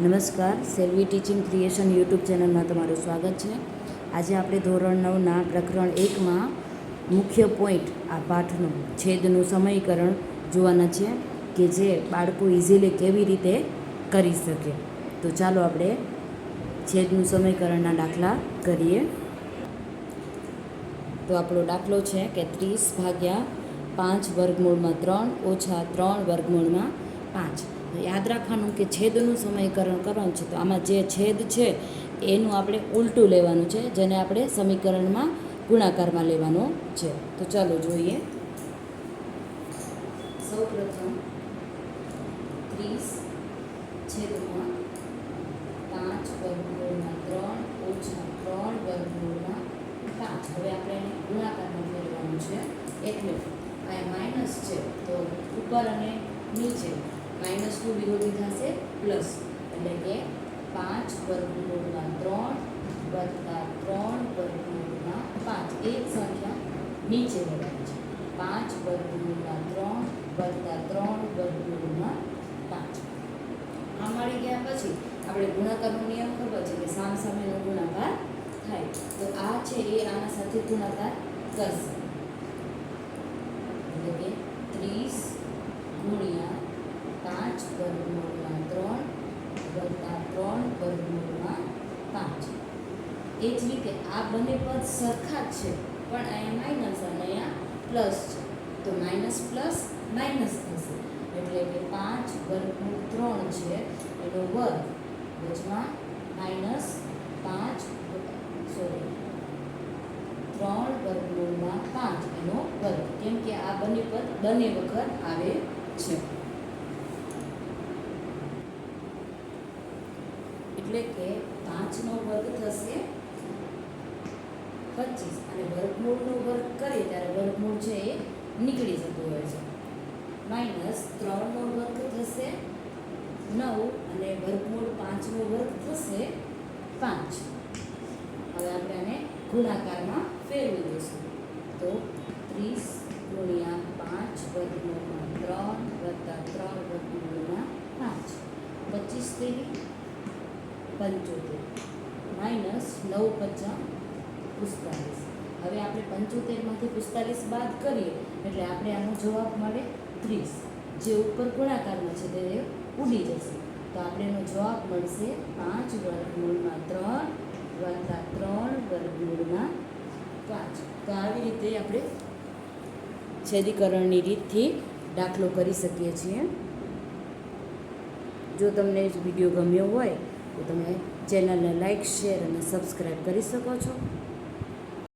નમસ્કાર, Selvi teaching creation YouTube ચેનલમાં તમારું સ્વાગત છે. આજે આપણે ધોરણ નવના પ્રકરણ એકમાં મુખ્ય પોઈન્ટ, આ પાઠનું છેદનું સમયકરણ જોવાના છે કે જે બાળકો ઇઝીલી કેવી રીતે કરી શકે. તો ચાલો આપણે છેદનું સમયકરણના દાખલા કરીએ. તો આપણો દાખલો છે કે ત્રીસ ભાગ્યા પાંચ વર્ગમૂળમાં ત્રણ ઓછા ત્રણ વર્ગમૂળમાં પાંચ. યાદ રાખવાનું કે છેદનું સમીકરણ કરવાનું છે. તો આમાં જે છેદ છે, એનું આપણે ઉલટું લેવાનું છે, જેને આપણે સમીકરણમાં ગુણાકારમાં લેવાનો છે. તો ચાલો જોઈએ. સૌ પ્રથમ ત્રીસ, છેદમાં પાંચ વર્ગમૂળમાં ત્રણ, ઓછા ત્રણ વર્ગમૂળમાં પાંચ. હવે આપણે એને ગુણાકારમાં ફેરવાનું છે. એટલે આ માઇનસ છે, તો ઉપર અને નીચે. માઇનસનું વિરોધી થશે પ્લસ. એટલે કે પાંચ વર્ગમૂળના ત્રણ વત્તા ત્રણ વર્ગમૂળના પાંચ. એક સંખ્યા નીચે લેવાની છે. પાંચ વર્ગમૂળના ત્રણ વત્તા ત્રણ વર્ગમૂળના પાંચ. આ મળી ગયા પછી આપણે ગુણાકારનો નિયમ ખબર છે કે સામ સામેનો ગુણાકાર થાય. તો આ છે એ આના સાથે ગુણાકાર કરશે. એટલે કે ત્રીસ ગુણ્યા પાંચ વર્ગમૂળમાં ત્રણ વત્તા ત્રણ વર્ગમૂળમાં પાંચ. એ જ રીતે આ બંને પદ સરખા જ છે, પણ અહીંયા માઇનસ અને અહીંયા પ્લસ છે. તો માઇનસ પ્લસ માઇનસ થશે. એટલે કે પાંચ વર્ગમૂળ ત્રણ છે, એનો વર્ગ વચમાં માઇનસ પાંચ સોરી ત્રણ વર્ગમૂળમાં પાંચ એનો વર્ગ. કેમ કે આ બંને પદ બંને વખત આવે છે. એટલે કે પાંચનો વર્ગ થશે પચીસ. અને વર્ગમૂળનો વર્ગ કરીએ ત્યારે વર્ગમૂળ છે એ નીકળી જતું હોય છે. માઇનસ ત્રણનો વર્ગ થશે નવ અને વર્ગમૂળ પાંચનો વર્ગ થશે પાંચ. હવે આપણે આને ગુણાકારમાં ફેરવી દઈશું. તો ત્રીસ ગુણ્યા પાંચ વર્ગમૂળમાં ત્રણ વત્તા ત્રણ વર્ગમૂળમાં પાંચ. પચીસ તેરી પંચોતેર. માઇનસ નવ પચાસ પિસ્તાલીસ. હવે આપણે પંચોતેરમાંથી પિસ્તાલીસ બાદ કરીએ, એટલે આપણે આનો જવાબ મળે ત્રીસ. જે ઉપર ગુણાકારમાં છે તે ઉડી જશે. તો આપણે એનો જવાબ મળશે પાંચ વર્ગમૂળમાં ત્રણ વત્તા ત્રણ વર્ગમૂળમાં પાંચ. તો આવી રીતે આપણે છેદીકરણની રીતથી દાખલો કરી શકીએ છીએ. જો તમને વીડિયો ગમ્યો હોય તો તમે ચેનલને લાઇક શેર અને સબસ્ક્રાઈબ કરી શકો છો.